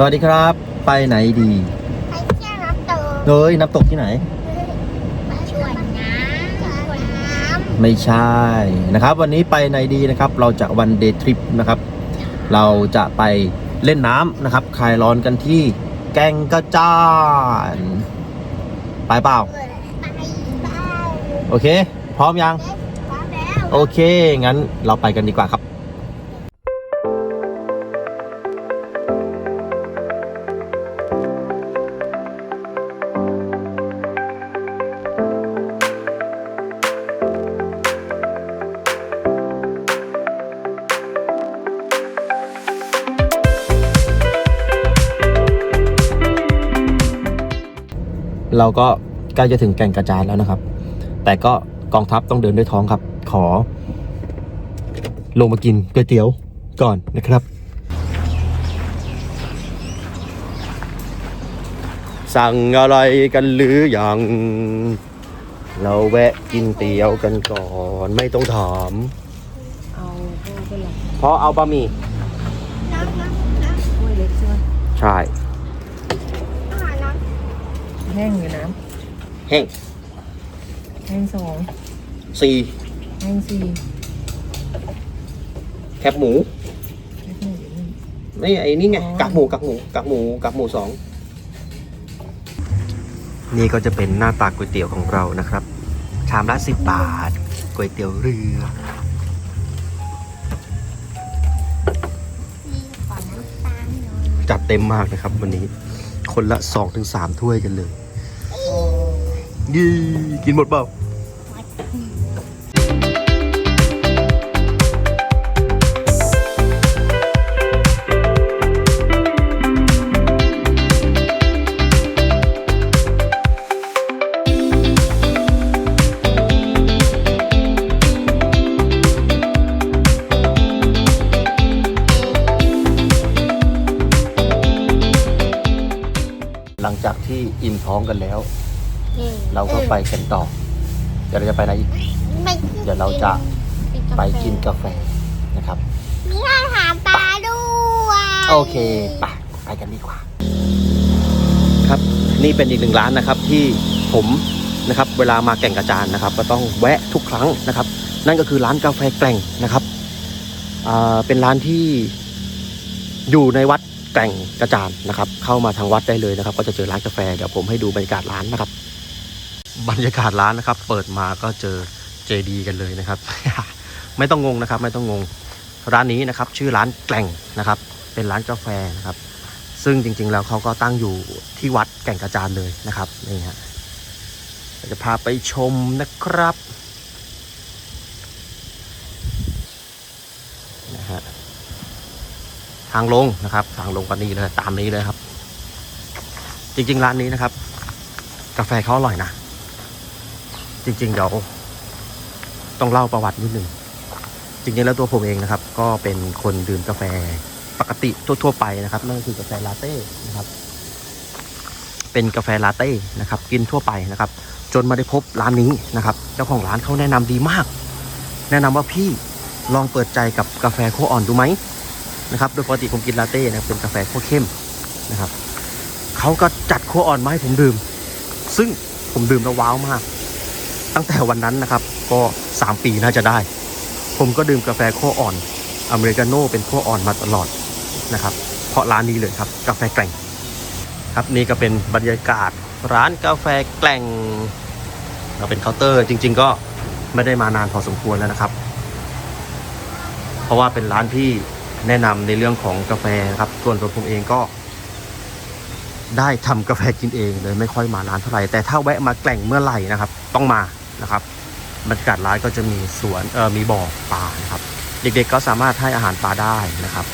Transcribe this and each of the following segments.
สวัสดีครับ ไปไหนดีไปเที่ยวน้ำตกเฮ้ยน้ำตกที่ไหน ไปชวนน้ำชวนน้ไม่ใช่นะครับ วันนี้ไปไหนดีนะครับ เราจะวันเดย์ทริปนะครับ เราจะไปเล่นน้ำนะครับคลายร้อนกันที่แก่งกระจานไปเปล่าำไปไปโอเค พร้อมยังพร้อมแล้ว โอเค งั้นเราไปกันดีกว่าครับ เราก็ใกล้จะถึงแก่งกระจานแล้วนะครับ แต่ก็กองทัพต้องเดินด้วยท้องครับ ขอ ลงมากินก๋วยเตี๋ยวก่อนนะครับ สั่งอะไรกันหรือยัง เราแวะกินเตี๋ยวกันก่อนไม่ต้องถาม เอาพ่อเป็นไรเพราะเอาบะหมี่น้ำน้ำน้ถ้วยเล็กใช่ไหมใช่ำอาหารน้ำ แห้งอยู่น้แห้งำแห้งสองสี่แห้งสี่แคบหมูแค่หนึ่งอยู่นี่ไม่ไอ้นี่ไงอ๋อกักหมูกักหมูกักหมูกักหมูสองนี่ก็จะเป็นหน้าตาก๋วยเตี๋ยวของเรานะครับ ชามละสิบบาทก๋วยเตี๋ยวเรือมีขอน้ำตาลหน่อยจัดเต็มมากนะครับวันนี้ คนละสองถึงสามถ้วยกันเลย ยี่กินหมดเปล่าหลังจากที่อิ่มท้องกันแล้ว เราก็ไปกันต่อ เดี๋ยวเราจะไปไหนอีกไม่เดี๋ยวเราจะไปกินกาแฟนะครับ มีอาหารปลาด้วยโอเคไปไปกันดีกว่า ครับนี่เป็นอีกหนึ่งร้านนะครับที่ผมนะครับเวลามาแก่งกระจานนะครับ ก็ต้องแวะทุกครั้งนะครับ นั่นก็คือร้านกาแฟแกล่งนะครับอ่าเป็นร้านที่อยู่ในวัดแกล่งกระจานนะครับ เข้ามาทางวัดได้เลยนะครับ ก็จะเจอร้านกาแฟเดี๋ยวผมให้ดูบรรยากาศร้านนะครับ บรรยากาศร้านนะครับ เปิดมาก็เจอเจดีกันเลยนะครับ ไม่ต้องงงนะครับ ไม่ต้องงงร้านนี้นะครับ ชื่อร้านแกล่งนะครับ เป็นร้านกาแฟนะครับ ซึ่งจริง ๆ แล้วเขาก็ตั้งอยู่ที่วัดแก่งกระจานเลยนะครับนี่ฮะจะพาไปชมนะครับนะฮะทางลงนะครับ ทางลงก็นี่เลยตามนี้เลยครับ จริง ๆ ร้านนี้นะครับ กาแฟเขาอร่อยนะ จริง ๆ เดี๋ยวต้องเล่าประวัตินิดหนึ่งจริงๆแล้วตัวผมเองนะครับ ก็เป็นคนดื่มกาแฟปกติทั่วๆไปนะครับนั่นก็คือกาแฟลาเต้นะครับ เป็นกาแฟลาเต้นะครับ กินทั่วไปนะครับ จนมาได้พบร้านนี้นะครับ เจ้าของร้านเขาแนะนำดีมาก แนะนำว่าพี่ลองเปิดใจกับกาแฟโคอ่อนดูไหมนะครับ โดยปกติผมกินลาเต้นะเป็นกาแฟโคเข้มนะครับเขาก็จัดโคอ่อนมาให้ผมดื่ม ซึ่งผมดื่มแล้วว้าวมาก ตั้งแต่วันนั้นนะครับก็สามปีน่าจะได้ ผมก็ดื่มกาแฟโคอ่อนอเมริกาโน่เป็นขั้วอ่อนมาตลอดนะครับ เพราะร้านนี้เลยครับกาแฟแกล่งครับนี่ก็เป็นบรรยากาศร้านกาแฟแกล่งเราเป็นเคาน์เตอร์จริง ๆ ก็ไม่ได้มานานพอสมควรแล้วนะครับ เพราะว่าเป็นร้านที่แนะนำในเรื่องของกาแฟครับ ส่วนตัวผมเองก็ ได้ทำกาแฟกินเองเลยไม่ค่อยมาร้านเท่าไหร่แต่ถ้าแวะมาแกล่งเมื่อไหร่นะครับ ต้องมา นะครับบรรยากาศร้านก็จะมีสวนเออมีบ่อปลานะครับ เด็กๆก็สามารถให้อาหารปลาได้นะครับ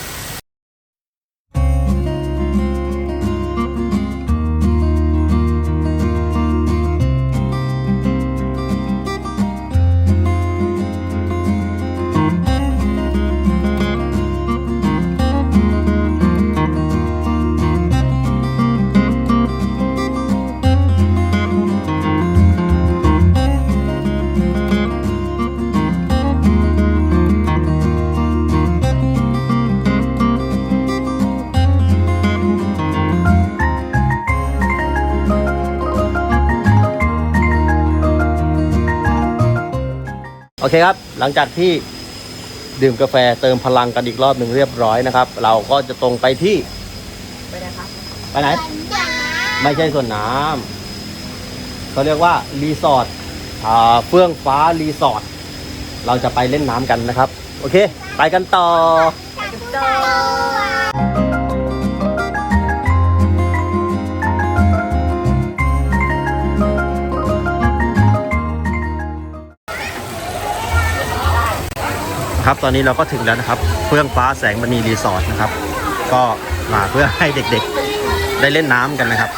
เคครับ หลังจากที่ดื่มกาแฟเติมพลังกันอีกรอบหนึ่งเรียบร้อยนะครับ เราก็จะตรงไปที่ ไปนะครับ ไปไหน ไม่ใช่สวนน้ำเขาเรียกว่ารีสอร์ทอ่าเฟื่องฟ้ารีสอร์ทเราจะไปเล่นน้ำกันนะครับ โอเค ไปกันต่อ ครับตอนนี้เราก็ถึงแล้วนะครับเฟื่องฟ้าแสงมณีรีสอร์ทนะครับ ก็มาเพื่อให้เด็กๆได้เล่นน้ำกันนะครับ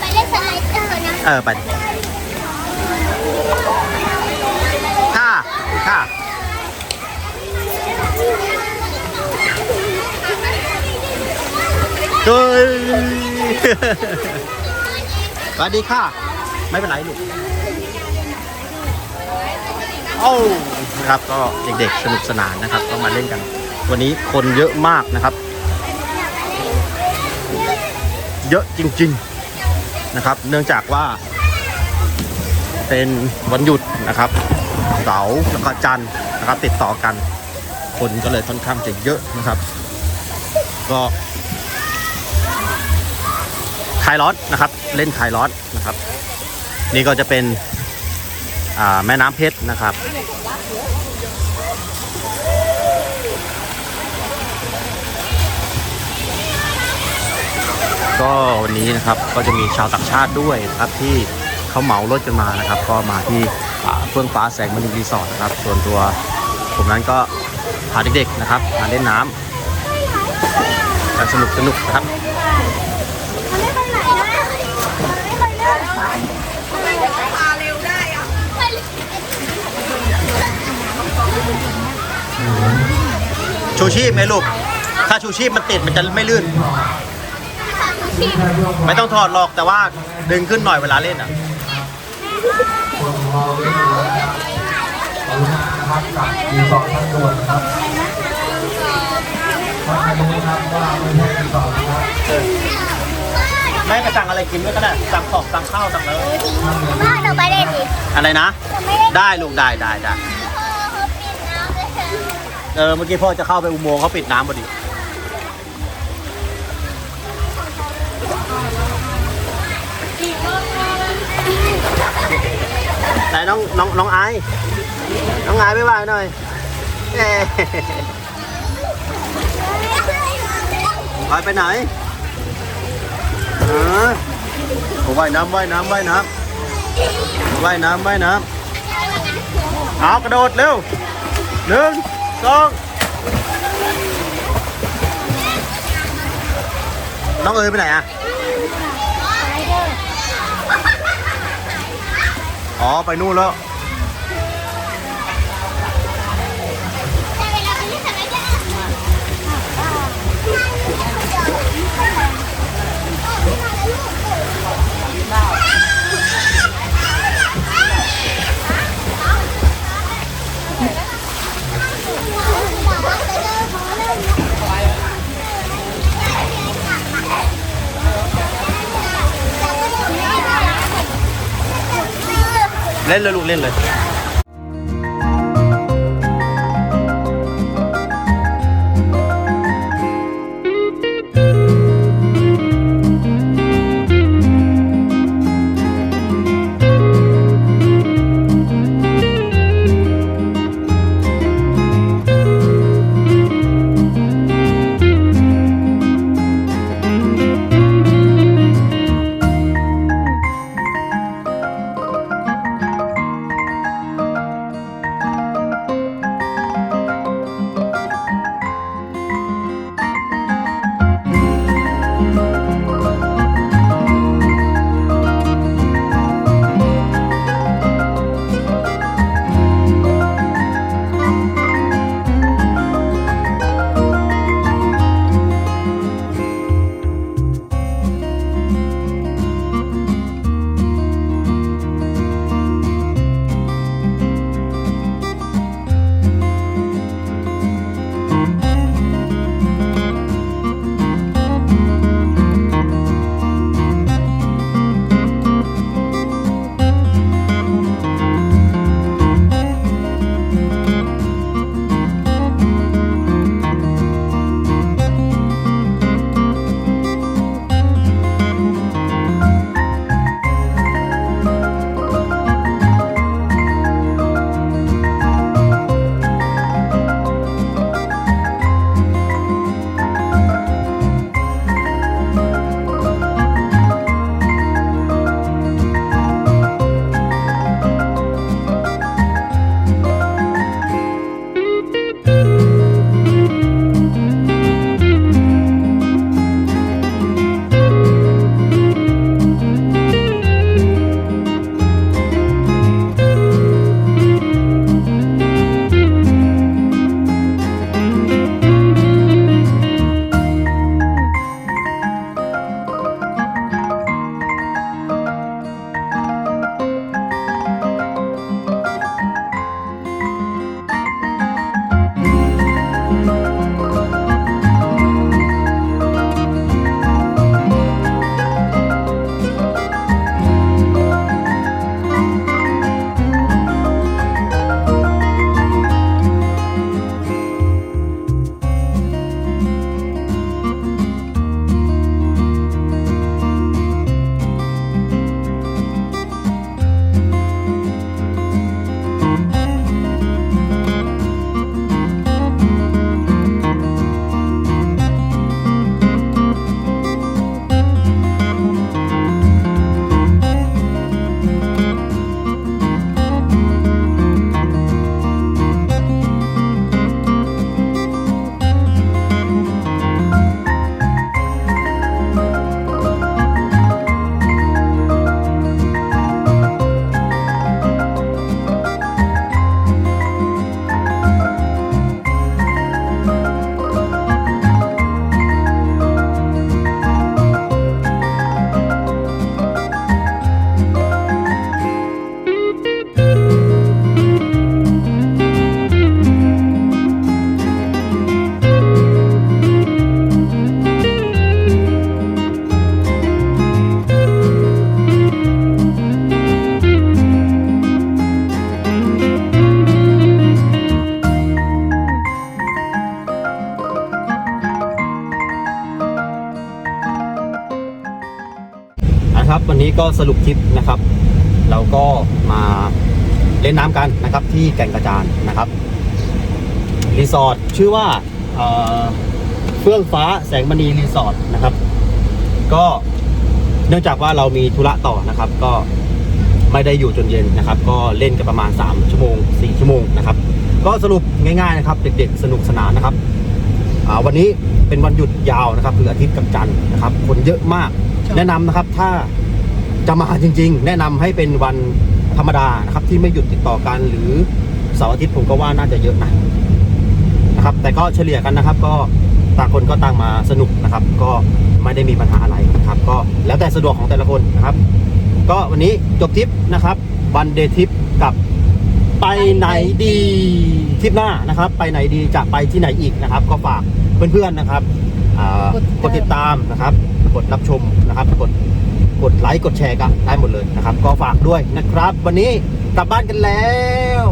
ไปเล่นสไลเดอร์นะเออไปดิค่ะค่ะเฮ้ยสวัสดีค่ะ ไม่เป็นไรลูก โอ้นะครับก็เด็กๆสนุกสนานนะครับ ก็มาเล่นกัน วันนี้คนเยอะมากนะครับ เยอะจริง ๆนะครับ เนื่องจากว่า เป็นวันหยุดนะครับเสาร์แล้วก็จันทร์นะครับ ติดต่อกัน คนก็เลยค่อนข้างจะเยอะนะครับ ก็คลายร้อนนะครับ เล่นคลายร้อนนะครับ นี่ก็จะเป็น แม่น้ำเพชรนะครับ ก็วันนี้นะครับก็จะมีชาวต่างชาติด้วยนะครับที่เขาเหมารถกันมานะครับ ก็มาที่อ่าเฟื่องฟ้าแสงมณีรีสอร์ทนะครับ ส่วนตัวผมนั้นก็พาเด็กๆนะครับมาเล่นน้ำกันสนุกสนุกนะครับ ชูชีพไหมลูก ถ้าชูชีพมันติดมันจะไม่ลื่น ไม่ต้องถอดหรอกแต่ว่าดึงขึ้นหน่อยเวลาเล่นอะนะครับกับรีสอร์ทท่านด่วนนะครับท่านรู้นะครับว่าไม่ใช่รีสอร์ทนะครับแม่ไปสั่งอะไรกินด้วยก็ได้สั่งของสั่งข้าวสั่งอะไรพ่อหนูไปเล่นดิอะไรนะหนูไม่ได้ได้ลูกได้ได้ได้ เออเมื่อกี้พ่อจะเข้าไปอุโมงค์เขาปิดน้ำพอดีไหนน้องน้องน้องไอายน้องไอายไปไหวหน่อยเอ๊ไปไปไหนเออว่ายน้ำว่ายน้ำว่ายน้ำว่ายน้ำว่ายน้ำเอากระโดดเร็วหนึ่ง สองน้องเอ๋ยไปไหนอะ อ๋อ ไปนู่นแล้ว เล่นเลยลูกเล่นเลย ก็สรุปทริปนะครับ เราก็มาเล่นน้ำกันนะครับ ที่แก่งกระจานนะครับรีสอร์ทชื่อว่าเอ่อเฟื่องฟ้าแสงมณีรีสอร์ทนะครับ ก็เนื่องจากว่าเรามีธุระต่อนะครับ ก็ไม่ได้อยู่จนเย็นนะครับ ก็เล่นกันประมาณ 3 ชั่วโมง 4 ชั่วโมงนะครับ ก็สรุปง่ายๆนะครับ เด็กๆ สนุกสนานนะครับอ่าวันนี้เป็นวันหยุดยาวนะครับคืออาทิตย์กับจันทร์นะครับ คนเยอะมากแนะนำนะครับถ้า จะมาจริง ๆ แนะนำให้เป็นวันธรรมดานะครับที่ไม่หยุดติดต่อกันหรือเสาร์อาทิตย์ผมก็ว่าน่าจะเยอะนะนะครับ แต่ก็เฉลี่ยกันนะครับ ก็ต่างคนก็ต่างมาสนุกนะครับ ก็ไม่ได้มีปัญหาอะไรนะครับ ก็แล้วแต่สะดวกของแต่ละคนนะครับ ก็วันนี้จบทริปนะครับวันเดย์ทริปกับไปไหนดีทริปหน้านะครับ ไปไหนดีจะไปที่ไหนอีกนะครับ ก็ฝากเพื่อนๆนะครับกดติดตามนะครับ กดรับชมนะครับ กด กดไลค์กดแชร์กันได้หมดเลยนะครับ ก็ฝากด้วยนะครับ วันนี้กลับบ้านกันแล้ว